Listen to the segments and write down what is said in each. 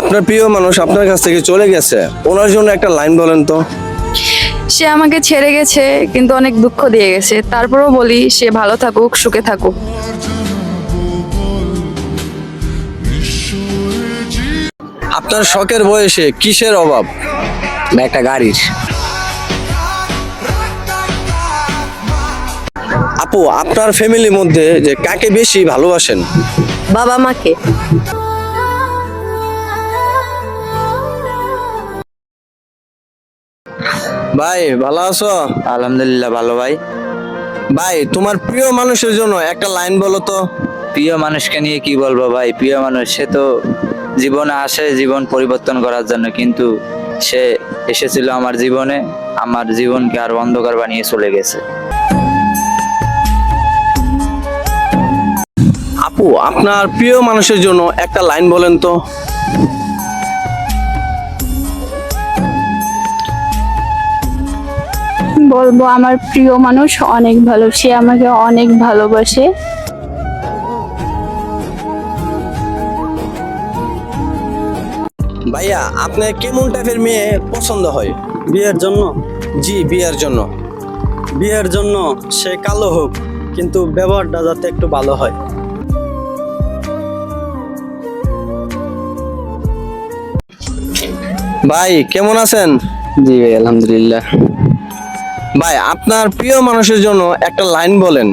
আপনার প্রিয় মানুষ আপনার কাছ থেকে চলে গেছে। ওনার জন্য একটা লাইন বলেন তো। সে আমাকে ছেড়ে গেছে কিন্তু অনেক দুঃখ দিয়ে গেছে। তারপরেও বলি সে ভালো থাকুক সুখে থাকুক। আপনার শখের বয়সে কিসের অভাব? একটা গাড়ির। আপু আপনার ফ্যামিলির মধ্যে যে কাকে বেশি ভালোবাসেন? বাবা মাকে। ভাই ভালো আছো? আলহামদুলিল্লাহ ভালো ভাই। ভাই তোমার প্রিয় মানুষের জন্য একটা লাইন বলো তো। প্রিয় মানুষকে নিয়ে কি বলব ভাই? প্রিয় মানুষ সে তো জীবনে আসে জীবন পরিবর্তন করার জন্য কিন্তু সে এসেছিল আমার জীবনে আমার জীবনকে আর অন্ধকার বানিয়ে চলে গেছে। আপু আপনার প্রিয় মানুষের জন্য একটা লাইন বলেন তো। বলব আমার প্রিয় মানুষ অনেক ভালো। সে আমাকে অনেক ভালোবাসে। ভাইয়া আপনার কেমন টাইপের মেয়ে পছন্দ হয়? বিয়ের জন্য? জি বিয়ের জন্য। বিয়ের জন্য সে কালো হোক কিন্তু ব্যবহারটা যাতে একটু ভালো হয়। ভাই কেমন আছেন? জি ভাই আলহামদুলিল্লাহ। ভাই আপনার প্রিয় মানুষের জন্য একটা লাইন বলেন।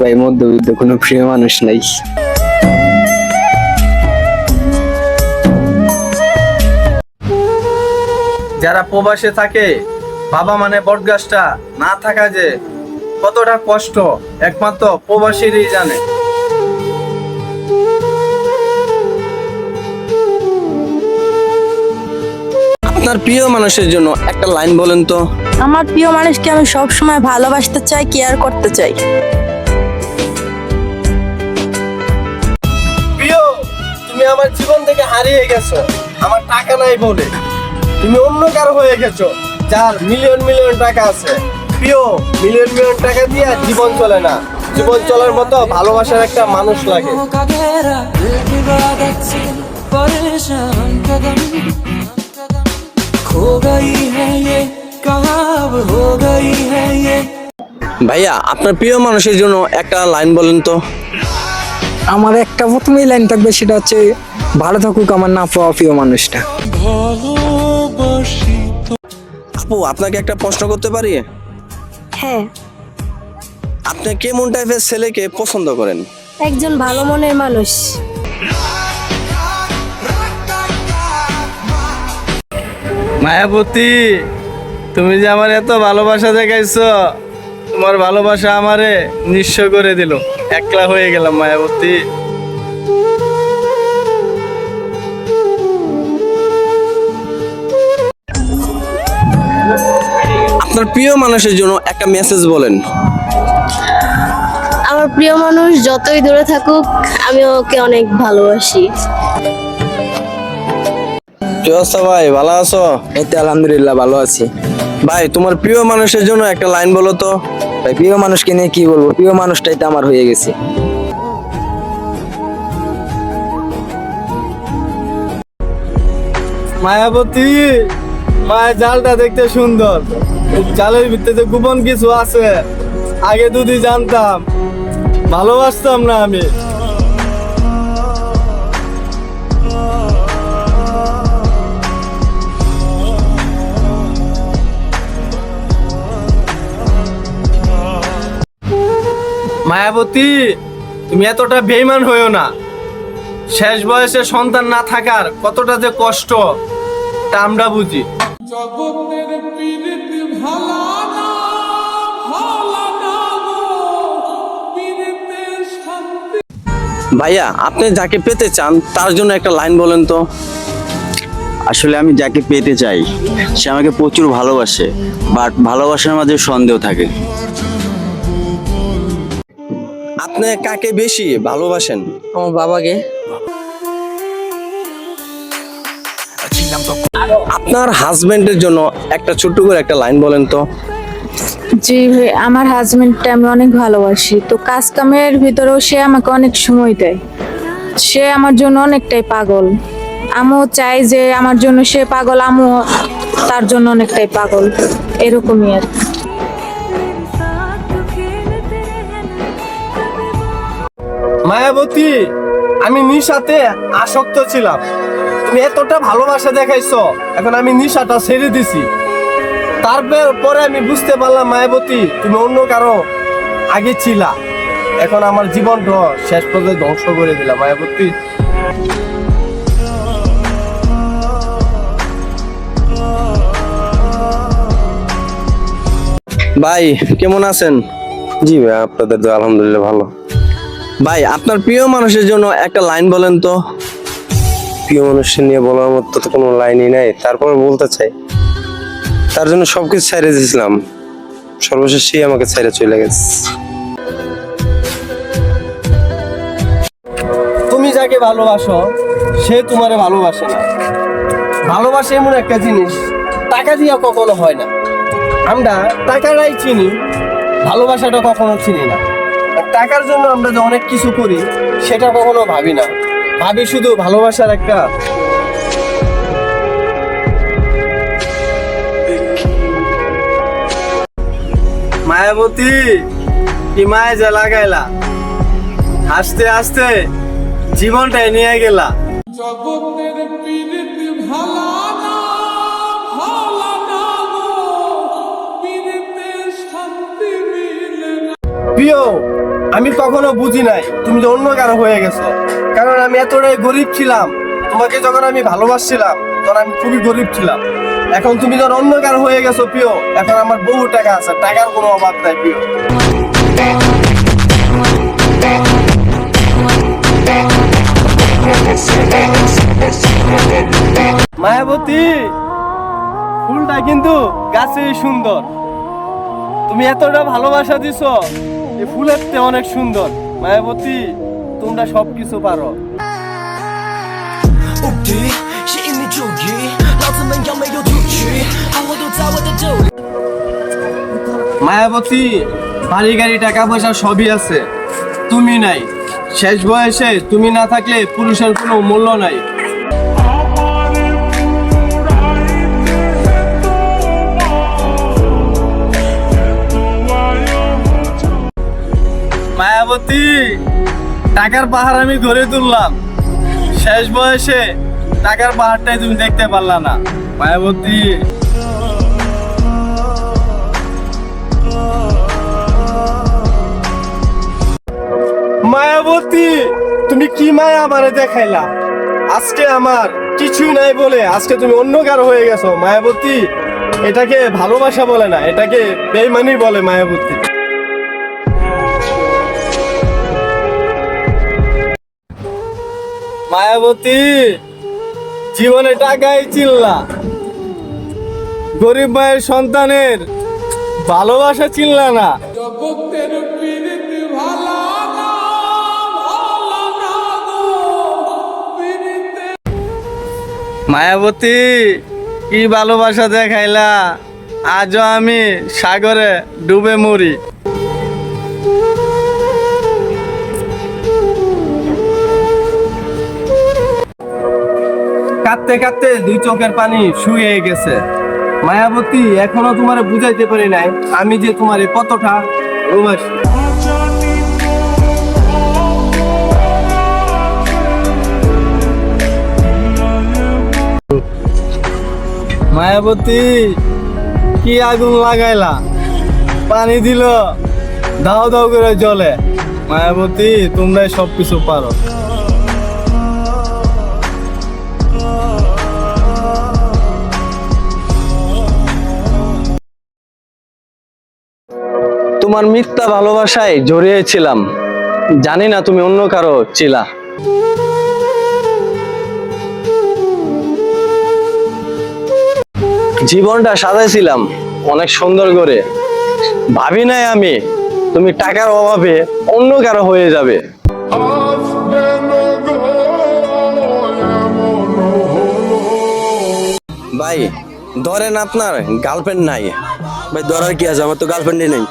ভাই মধ্যবিত্ত কোনো প্রিয় মানুষ নাই। যারা প্রবাসে থাকে বাবা মানে বটগাছটা না থাকা যে কতটা কষ্ট একমাত্র প্রবাসীরই জানে। আপনার প্রিয় মানুষের জন্য একটা লাইন বলেন তো। আমার প্রিয় মানুষকে আমি সব সময় ভালোবাসতে চাই কেয়ার করতে চাই। প্রিয় তুমি আমার জীবন থেকে হারিয়ে গেছো। আমার টাকা নাই বলে। তুমি অন্য কারও হয়ে গেছো যার মিলিয়ন মিলিয়ন টাকা আছে। প্রিয় মিলিয়ন মিলিয়ন টাকা দিয়ে জীবন চলে না। জীবন চলার মতো ভালোবাসার একটা মানুষ লাগে। ভাইয়া আপনার প্রিয় মানুষের জন্য একটা লাইন বলেন তো। আমার একটা প্রথমেই লাইন থাকবে সেটা হচ্ছে ভালো থাকুক আমার না পাওয়া প্রিয় মানুষটা। আপু আপনাকে একটা প্রশ্ন করতে পারি? হ্যাঁ। আপনি কেমন টাইপের ছেলেকে পছন্দ করেন? একজন ভালো মনের মানুষ। মায়াবতী তুমি যে আমার এত ভালোবাসা দেখাইছো তোমার ভালোবাসা আমারে নিঃস্ব করে দিল। একলা হয়ে গেলাম মায়াবতী। আপনার প্রিয় মানুষের জন্য একটা মেসেজ বলেন। আমার প্রিয় মানুষ যতই দূরে থাকুক আমি ওকে অনেক ভালোবাসি। কি অবস্থা ভাই? ভালো আছো? এতে আলহামদুলিল্লাহ ভালো আছি। ভাই তোমার প্রিয় মানুষের জন্য একটা লাইন বলো তো। ভাই প্রিয় মানুষকে নিয়ে কি বলব? প্রিয় মানুষটাই তো আমার হয়ে গেছে। মায়াবতী মায়ের জালটা দেখতে সুন্দর। এই জালের ভিতরে গোপন কিছু আছে আগে যদি জানতাম ভালোবাসতাম না আমি। মায়াবতী তুমি এতটা বেইমান হইও না। শেষ বয়সে সন্তান না থাকার কতটা যে কষ্ট তা আমরা বুঝি। ভাইয়া আপনি যাকে পেতে চান তার জন্য একটা লাইন বলেন তো। আসলে আমি যাকে পেতে চাই সে আমাকে প্রচুর ভালোবাসে বাট ভালোবাসার মাঝে সন্দেহ থাকে। আপনি কাকে বেশি ভালোবাসেন? আমার বাবাকে। আপনার হাজবেন্ডের জন্য একটা ছোট্ট করে একটা লাইন বলেন তো। জি ভাই আমার হাজবেন্ডটা আমি অনেক ভালোবাসি। তো কাজ কামের ভিতরেও সে আমাকে অনেক সময় দেয়। সে আমার জন্য অনেকটাই পাগল। আমিও চাই যে আমার জন্য সে পাগল আমিও তার জন্য অনেকটাই পাগল। এরকমই আর কি। মায়াবতী আমি নিশাতে আসক্ত ছিলাম। তুমি এতটা ভালোবাসা দেখাইছো এখন আমি নিশাটা ছেড়ে দিছি। তারপর পরে আমি বুঝতে পারলাম মায়াবতী তুমি অন্য কারও আগে ছিলা। এখন আমার জীবনটা শেষ পর্যন্ত ধ্বংস করে দিলাম মায়াবতী। ভাই কেমন আছেন? জি ভাই আপনাদের তো আলহামদুলিল্লাহ ভালো। ভাই আপনার প্রিয় মানুষের জন্য একটা লাইন বলেন তো। প্রিয় মানুষের নিয়ে বলার মতো তো কোনো লাইনই নাই। তারপর বলতে চাই তার জন্য সবকিছু ছেড়ে দিয়েছিলাম। সর্বশেষ সেই আমাকে ছেড়ে চলে গেছে। তুমি যাকে ভালোবাসো সে তোমারে ভালোবাসে না। ভালোবাসা এমন একটা জিনিস টাকা দিয়া কখনো হয় না। আমরা টাকাটাই চিনি ভালোবাসাটা কখনো চিনি না। টাকার জন্য আমরা যে অনেক কিছু করি, সেটা কখনো ভাবি না। ভাবি শুধু ভালোবাসার একটা মায়াবতী, কি মায়া যে লাগাইলা। আস্তে আস্তে জীবনটাই নিয়ে গেলা। আমি কখনো বুঝি নাই, তুমি যে অন্য কারও হয়ে গেছো। কারণ আমি এতটাই গরিব ছিলাম, তোমাকে যখন আমি ভালোবাসছিলাম, তখন আমি খুবই গরিব ছিলাম। এখন তুমি যখন অন্য কারও হয়ে গেছো, প্রিয়, এখন আমার বহু টাকা আছে, টাকার কোনো অভাব নাই, প্রিয়। মায়াবতী, ফুলটা কিন্তু গাছেই সুন্দর। তুমি এতটা ভালোবাসা দিছো। এই ফুলের চেয়ে অনেক সুন্দর। মায়াবতী তোমরা সবকিছু পারো। মায়াবতী বাড়ি গাড়ি টাকা পয়সা সবই আছে। তুমি নাই। শেষ বয়সে তুমি না থাকলে পুরুষের কোনো মূল্য নাই। মায়াবতী, টাকার পাহাড় আমি ঘরে তুললাম। শেষ বয়সে টাকার পাহাড়টাই তুমি দেখতে পারলা না। মায়াবতী। মায়াবতী, তুমি কি মায়া আমারে দেখাইলা? আজকে আমার কিছুই নাই বলে আজকে তুমি অন্য কারও হয়ে গেছো। মায়াবতী, এটাকে ভালোবাসা বলে না, এটাকে বেইমানি বলে মায়াবতী মায়াবতী জীবনে টাকাই চিনলা। গরিব মায়ের সন্তানের ভালোবাসা চিনলা না। মায়াবতী কি ভালোবাসা দেখাইলা? আজও আমি সাগরে ডুবে মরি। কাঁদতে কাঁদতে দুই চোখের পানি শুয়ে গেছে। মায়াবতী, এখনও তোমার বুঝাইতে পারি নাই আমি যে তোমারে কতটা ভালোবাসি। মায়াবতী, কি আগুন লাগাইলা? পানি দিল, দাও দাও করে জলে মায়াবতী, তোমরাই সবকিছু পারো। তোমার মিথ্যা ভালোবাসায় জড়িয়েছিলাম। জানি না তুমি অন্য কারও ছিলা জীবনটা সাজাইছিলাম অনেক সুন্দর করে। ভাবি নাই আমি, তুমি টাকার অভাবে অন্য কারও হয়ে যাবে। ভাই, ধরেন আপনার গার্লফ্রেন্ড নাই। ভাই, ধরার কি আছে? আমার তো গার্লফ্রেন্ডই নেই।